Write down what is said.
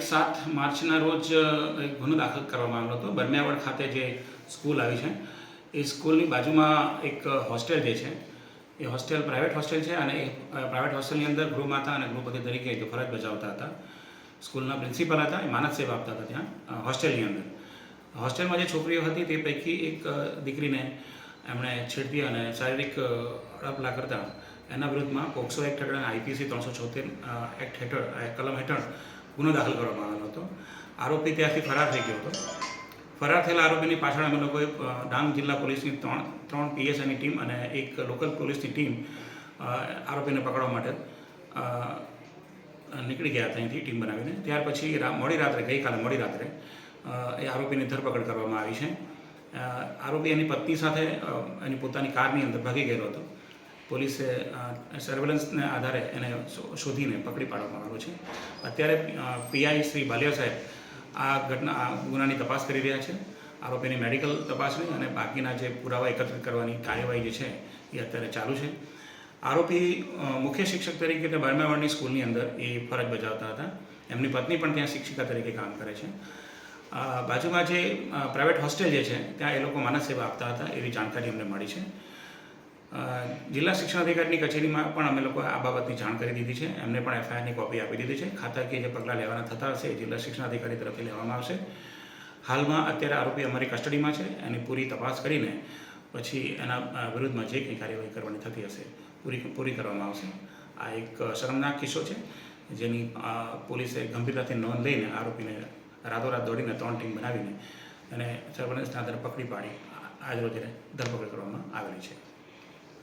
સાત માર્ચના રોજ એક ગુનો દાખલ કરવામાં આવ્યો હતો. બરમિયાવડ ખાતે જે સ્કૂલ આવી છે, એ સ્કૂલની બાજુમાં એક હોસ્ટેલ જે છે, એ હોસ્ટેલ પ્રાઇવેટ હોસ્ટેલ છે અને એ પ્રાઇવેટ હોસ્ટેલની અંદર ગૃહમાતા અને ગૃહપતિ તરીકે જે ફરજ બજાવતા હતા. સ્કૂલના પ્રિન્સિપલ હતા, એ માનસ સેવા આપતા હતા ત્યાં હોસ્ટેલની અંદર. હોસ્ટેલમાં જે છોકરીઓ હતી તે પૈકી એક દીકરીને એમણે છેડતી અને શારીરિક હડપલા કરતા એના વિરુદ્ધમાં પોક્સો એક્ટ હેઠળ આઈપીસી ત્રણસો છોતેર એક્ટ હેઠળ કલમ હેઠળ ગુનો દાખલ કરવામાં આવેલો હતો. આરોપી ત્યાંથી ફરાર થઈ ગયો હતો. ફરાર થયેલા આરોપીની પાછળ અમે લોકોએ ડાંગ જિલ્લા પોલીસની ત્રણ ત્રણ પીએસઆઈની ટીમ અને એક લોકલ પોલીસની ટીમ આરોપીને પકડવા માટે નીકળી ગયા હતા અહીંથી ટીમ બનાવીને. ત્યાર પછી મોડી રાત્રે, ગઈકાલે મોડી રાત્રે એ આરોપીની ધરપકડ કરવામાં આવી છે. આરોપી એની પત્ની સાથે એની પોતાની કારની અંદર ભાગી ગયેલો હતો. પોલીસે સર્વેલન્સને આધારે એને શોધીને પકડી પાડવામાં આવ્યો છે. અત્યારે પીઆઈ શ્રી ભાલિયા સાહેબ આ ઘટના, આ ગુનાની તપાસ કરી રહ્યા છે. આરોપીની મેડિકલ તપાસની અને બાકીના જે પુરાવા એકત્રિત કરવાની કાર્યવાહી જે છે, એ અત્યારે ચાલુ છે. આરોપી મુખ્ય શિક્ષક તરીકે તે બારમાવાડની સ્કૂલની અંદર એ ફરજ બજાવતા હતા. એમની પત્ની પણ ત્યાં શિક્ષિકા તરીકે કામ કરે છે. બાજુમાં જે પ્રાઇવેટ હોસ્ટેલ જે છે, ત્યાં એ લોકો માનસ સેવા આપતા હતા એવી જાણકારી અમને મળી છે. જિલ્લા શિક્ષણ અધિકારીની કચેરીમાં પણ અમે લોકો આ બાબતની જાણ કરી દીધી છે. એમને પણ એફઆઈઆરની કોપી આપી દીધી છે. ખાતાકીય જે પગલાં લેવાના થતા હશે જિલ્લા શિક્ષણ અધિકારી તરફથી લેવામાં આવશે. હાલમાં અત્યારે આરોપી અમારી કસ્ટડીમાં છે. એની પૂરી તપાસ કરીને પછી એના વિરુદ્ધમાં જે કંઈ કાર્યવાહી કરવાની થતી હશે, પૂરી પૂરી કરવામાં આવશે. આ એક શરમનાક કિસ્સો છે, જેની પોલીસે ગંભીરતાથી નોંધ લઈને આરોપીને રાતોરાત દોડીને ત્રણ ટીમ બનાવીને અને સર્વેલન્સના આધારે પકડી પાડી. આજરોજ એને ધરપકડ કરવામાં આવેલી છે.